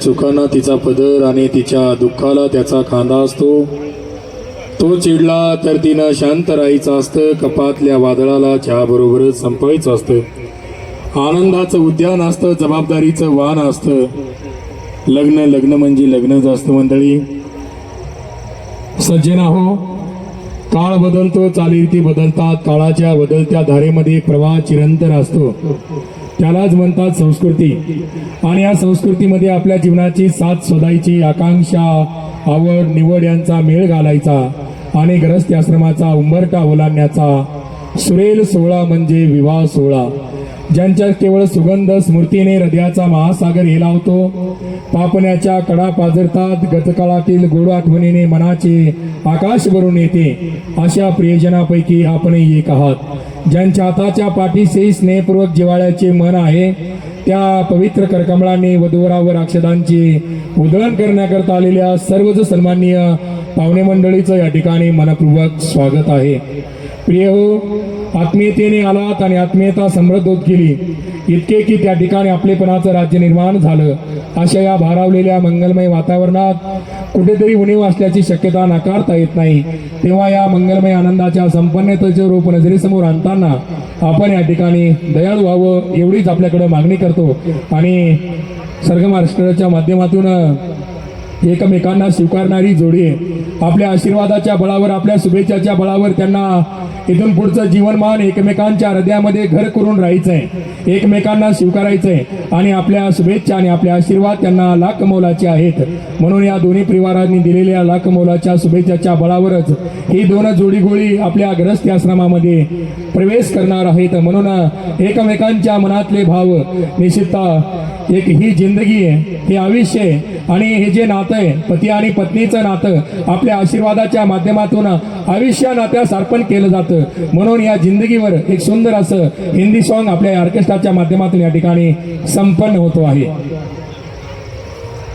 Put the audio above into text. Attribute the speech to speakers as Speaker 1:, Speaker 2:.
Speaker 1: चुकांना तिचा पदर आणि तिच्या दुःखाला त्याचा खांदा असतो. तो चिडला तर तिनं शांत राहायचं असतं. कपातल्या वादळाला चहाबरोबरच संपवायचं असतं. आनंदाचं उद्यान असतं. जबाबदारीचं वाहन असतं. लग्न लग्न म्हणजे लग्नच असतं मंडळी. सज्जना हो काळ बदलतो चालीरीती बदलतात. काळाच्या बदलत्या धारेमध्ये प्रवाह चिरंतर असतो. त्यालाच म्हणतात संस्कृती. आणि या संस्कृतीमध्ये आपल्या जीवनाची साथ शोधायची आकांक्षा आवड निवड यांचा मेळ घालायचा आणि ग्रस्त आश्रमाचा उंबरटा ओलांडण्याचा. सुरेल सोहळा म्हणजे विवाह सोहळा. ज्यांच्या केवळ सुगंध स्मृतीने हृदयाचा महासागर हेलावतो पापण्याच्या कडा पाजरतात गतकाळातील गोड आठवणीने मनाचे आकाश भरून येते. अशा प्रियजनापैकी आपणही एक आहात. ज्यांच्या हाताच्या पाठीशी स्नेहपूर्वक जिवाळ्याचे मन आहे त्या पवित्र करकमळाने वधुवरावर अक्षदांचे उधळण करण्याकरता आलेल्या सर्वच सन्माननीय पाहुणे मंडळीचं या ठिकाणी मनपूर्वक स्वागत आहे. प्रिय हो आत्मीयतेने आलात आणि आत्मीयता समृद्ध होत गेली इतके की त्या ठिकाणी आपलेपणाचं राज्य निर्माण झालं. अशा या भारावलेल्या मंगलमय वातावरणात कुठेतरी उणीव असल्याची शक्यता नाकारता येत नाही. तेव्हा या मंगलमय आनंदाच्या संपन्नतेचे रूप नजरेसमोर आणताना आपण या ठिकाणी दयाळू व्हावं एवढीच आपल्याकडे मागणी करतो. आणि सर्ग महाराष्ट्राच्या माध्यमातून एकमेकांना स्वीकारणारी जोडी आहे. आपल्या आशीर्वादाच्या बळावर आपल्या शुभेच्छाच्या बळावर त्यांना इथून पुढचं जीवनमान एकमेकांच्या हृदयामध्ये घर करून राहायचं आहे एकमेकांना स्वीकारायचं आहे आणि आपल्या शुभेच्छा आणि आपले आशीर्वाद त्यांना लाख मोलाचे आहेत. म्हणून या दोन्ही परिवारांनी दिलेल्या लाख मोलाच्या शुभेच्छाच्या बळावरच ही दोन जोडी गोळी आपल्या ग्रस्ती आश्रमामध्ये प्रवेश करणार आहेत. म्हणून एकमेकांच्या मनातले भाव निश्चितता एक ही जिंदगी आहे हे आयुष्य आहे आणि हे जे नातं आहे पती आणि पत्नीचं नातं आपल्या आशीर्वादाच्या माध्यमातून आयुष्या नात्यास अर्पण केलं जातं. म्हणून या जिंदगीवर एक सुंदर असं हिंदी सॉन्ग आपल्या ऑर्केस्ट्राच्या माध्यमातून या ठिकाणी संपन्न होतो आहे.